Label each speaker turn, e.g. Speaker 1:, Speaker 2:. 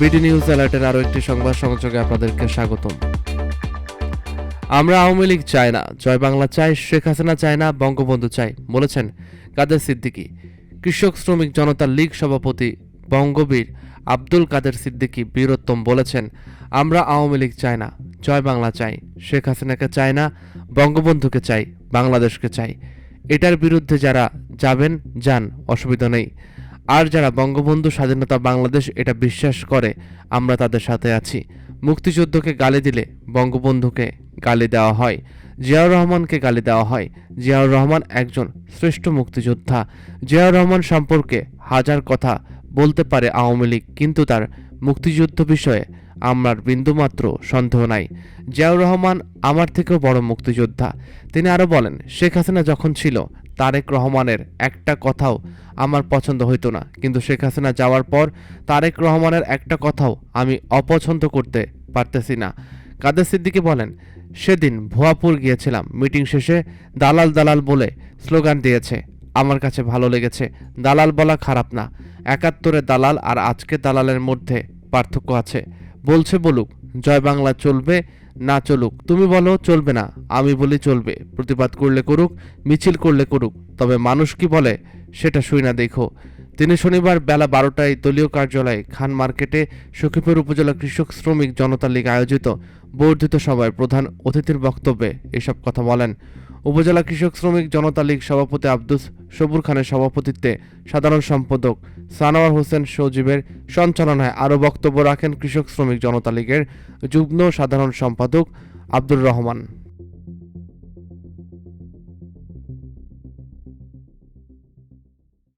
Speaker 1: BD news অ্যালার্টের আরও একটি সংবাদ সংযোগে আপনাদেরকে স্বাগতম। আমরা আওয়ামী লীগ চাই না, জয় বাংলা চাই, শেখ হাসিনা চায় না, বঙ্গবন্ধু চাই, বলেছেন কাদের সিদ্দিকী। কৃষক শ্রমিক জনতা লীগ সভাপতি বঙ্গবীর আব্দুল কাদের সিদ্দিকী বীরোত্তম বলেছেন, আমরা আওয়ামী লীগ চাই না, জয় বাংলা চাই, শেখ হাসিনাকে চাই না, বঙ্গবন্ধুকে চাই, বাংলাদেশকে চাই। এটার বিরুদ্ধে যারা যাবেন, যান, অসুবিধা নেই। আর যারা বঙ্গবন্ধু স্বাধীনতা বাংলাদেশ এটা বিশ্বাস করে, আমরা তাদের সাথে আছি। মুক্তিযুদ্ধকে গালি দিলে বঙ্গবন্ধুকে গালি দেওয়া হয়, জিয়াউর রহমানকে গালি দেওয়া হয়। জিয়াউর রহমান একজন শ্রেষ্ঠ মুক্তিযোদ্ধা। জিয়াউর রহমান সম্পর্কে হাজার কথা বলতে পারে আওয়ামী লীগ, কিন্তু তার মুক্তিযুদ্ধ বিষয়ে আমার বিন্দুমাত্র সন্দেহ নাই। জিয়াউর রহমান আমার থেকেও বড় মুক্তিযোদ্ধা। তিনি আরও বলেন, শেখ হাসিনা যখন ছিল, তারেক রহমানের একটা কথাও আমার পছন্দ হইতো না। কিন্তু শেখ হাসিনা যাওয়ার পর তারেক রহমানের একটা কথাও আমি অপছন্দ করতে পারতেছি না। কাদের সিদ্দিকি বলেন, সেদিন ভুয়াপুর গিয়েছিলাম। মিটিং শেষে দালাল দালাল বলে স্লোগান দিয়েছে। আমার কাছে ভালো লেগেছে। দালাল বলা খারাপ না। একাত্তরে দালাল আর আজকে দালালের মধ্যে পার্থক্য আছে। বলছে বলুক, জয় বাংলা চলবে, না চলুক। তুমি বলো, চলবে না। আমি বলি চলবে। প্রতিবাদ করলে করুক, মিছিল করলে করুক। তবে মানুষ কি বলে, সেটা শুই না, দেখো। তিনি শনিবার বেলা বারোটায় দলীয় কার্যালয়ে খান মার্কেটে সখীপুর উপজেলা কৃষক শ্রমিক জনতা লীগ আয়োজিত বর্ধিত সভায় প্রধান অতিথির বক্তব্যে এসব কথা বলেন। উপজেলা কৃষক শ্রমিক জনতা লীগ সভাপতি আব্দুস সবুর খানের সভাপতিত্বে সাধারণ সম্পাদক সানোয়ার হোসেন সজীবের সঞ্চালনায় আরও বক্তব্য রাখেন কৃষক শ্রমিক জনতা লীগের যুগ্ম সাধারণ সম্পাদক আব্দুর রহমান।